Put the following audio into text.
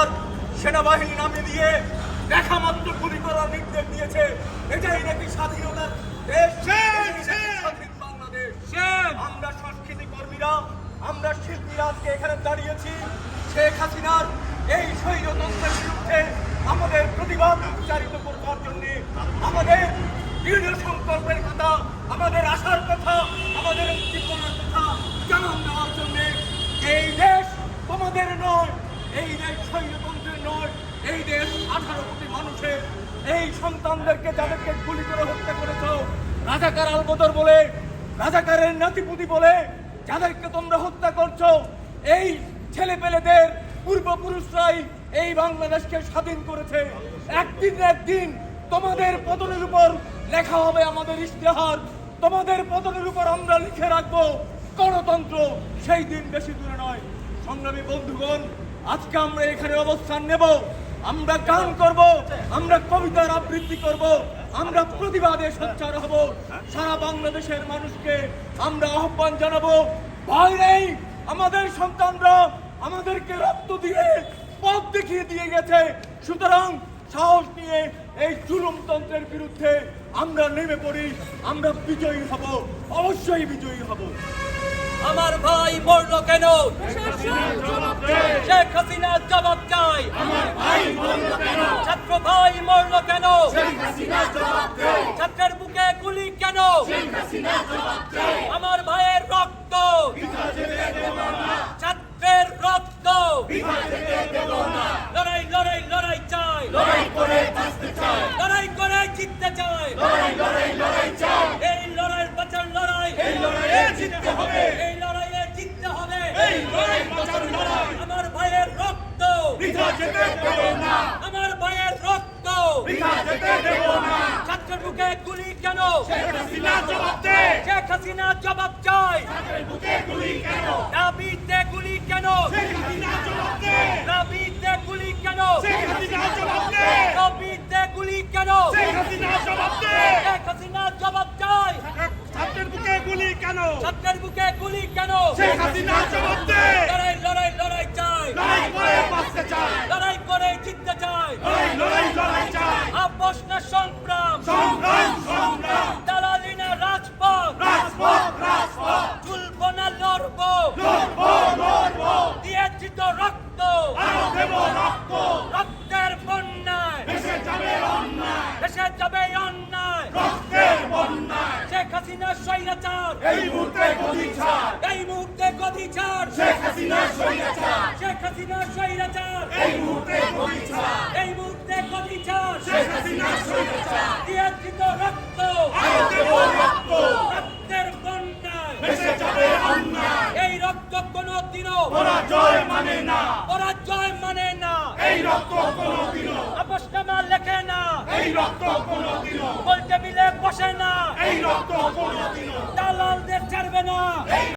হাজার সেনাবাহিনী নামিয়ে দিয়ে দেখা মাত্র গুলি করার নির্দেশ দিয়েছে। এটাই নাকি স্বাধীনতার দেশ স্বাধীন বাংলাদেশ। আমরা সংস্কৃতি কর্মীরা আমরা শিল্পীরা আজকে এখানে দাঁড়িয়েছি। শেখ হাসিনার এই স্বৈরতন্ত্রের বিরুদ্ধে আমাদের প্রতিবাদ উচ্চারিত করবার জন্য আমাদের দৃঢ় সংকল্পের কথা আমাদের আশার কথা আমাদের জীবনের কথা জানান দেওয়ার জন্য এই দেশ তোমাদের নয়। সন্তানদেরকে যাদেরকে গুলি করে হত্যা করেছ, রাজাকার আলবদর বলে, রাজাকারের নাতিপুতি বলে যাদেরকে তোমরা হত্যা করছ, এই ছেলে পেলেদের পূর্বপুরুষরাই এই বাংলাদেশকে স্বাধীন করেছে। একদিন একদিন তোমাদের পতনের উপর লেখা হবে আমাদের ইশতেহার। তোমাদের পতনের উপর আমরা লিখে রাখব গণতন্ত্র, সেই দিন বেশি দূরে নয়। সংগ্রামী বন্ধুগণ, আজকে আমরা এখানে অবস্থান নেব। আমরা গান করব আমরা কবিতার আবৃত্তি করব আমরা প্রতিবাদে সোচ্চার হব। সারা বাংলাদেশের মানুষকে আমরা আহ্বান জানাব ভয় নেই আমাদের সন্তানরা আমাদেরকে রক্ত দিয়ে পথ দেখিয়ে দিয়ে গেছে। সুতরাং সাহস নিয়ে এই জুলুমতন্ত্রের বিরুদ্ধে আমরা নেমে পড়ি আমরা বিজয়ী হব অবশ্যই বিজয়ী হব। আমার ভাই মরলো কেন? হাসিনা জবাব চাই। ছাত্র ভাই মরলো কেন? ছাত্রের বুকে গুলি কেন? আমার ভাইয়ের রক্ত। ছাত্রের রক্ত। লড়াই লড়াই লড়াই চাই। লড়াই করে লড়াই করে জিততে চাই। এই লড়াইয়ের বাঁচার লড়াই। এই লড়াইয়ে জিততে হবে। এই লড়াইয়ে জিততে হবে এই লড়াই বাঁচার লড়াই আমার ভাইয়ের রক্ত আমার ভাইয়ের রক্ত। ছাত্রের বুকে গুলি কেন? শেখ হাসিনা জবাব চাই। দাবিতে গুলি কেন? দাবিতে গুলি কেন? দাবিতে গুলি কেন? শেখ হাসিনা জবাব চাই। ছাত্রের বুকে গুলি কেন? ছাত্রের বুকে গুলি কেন? শেখ হাসিনা জবাব দে লড়াই লড়াই লড়াই চাই লড়াই করে বাঁচতে চায় লড়াই করে জিততে চাই লড়াই লড়াই লড়াই চায় আপোষ না সংগ্রাম সংগ্রাম সংগ্রাম দালালি না রাজপথ রাজপথ রাজপথ তুলব না লড়বো লড়বো লড়বো দিয়েছি তো রক্ত আরও দেব রক্ত রক্তের বন্যায় দেশে যাবে অন্যায় দেশে যাবে অন্যায় রক্তের বন্যায় শেখ হাসিনা স্বৈরাচার। এই মুহূর্তে গদি ছাড়। এই মুহূর্তে গদি ছাড়। শেখ হাসিনা স্বৈরাচার। শেখ হাসিনা স্বৈরাচার। এই মুহূর্তে গদি ছাড়। এই মুহূর্তে গদি ছাড়। শেখ হাসিনা স্বৈরাচার। দিয়েছি রক্ত। আরও দেব রক্ত। রক্তের বন্যায়। দেশে যাবে অন্যায়। এই রক্ত কোনদিনও পরাজয় মানে না। পরাজয় মানে না। এই রক্ত কোনোদিনও আপসনামা লেখে না এই রক্ত কোনোদিনও বলতে মিলে বসে না। এই রক্ত কোনোদিনও দালালদের ছাড়বে না।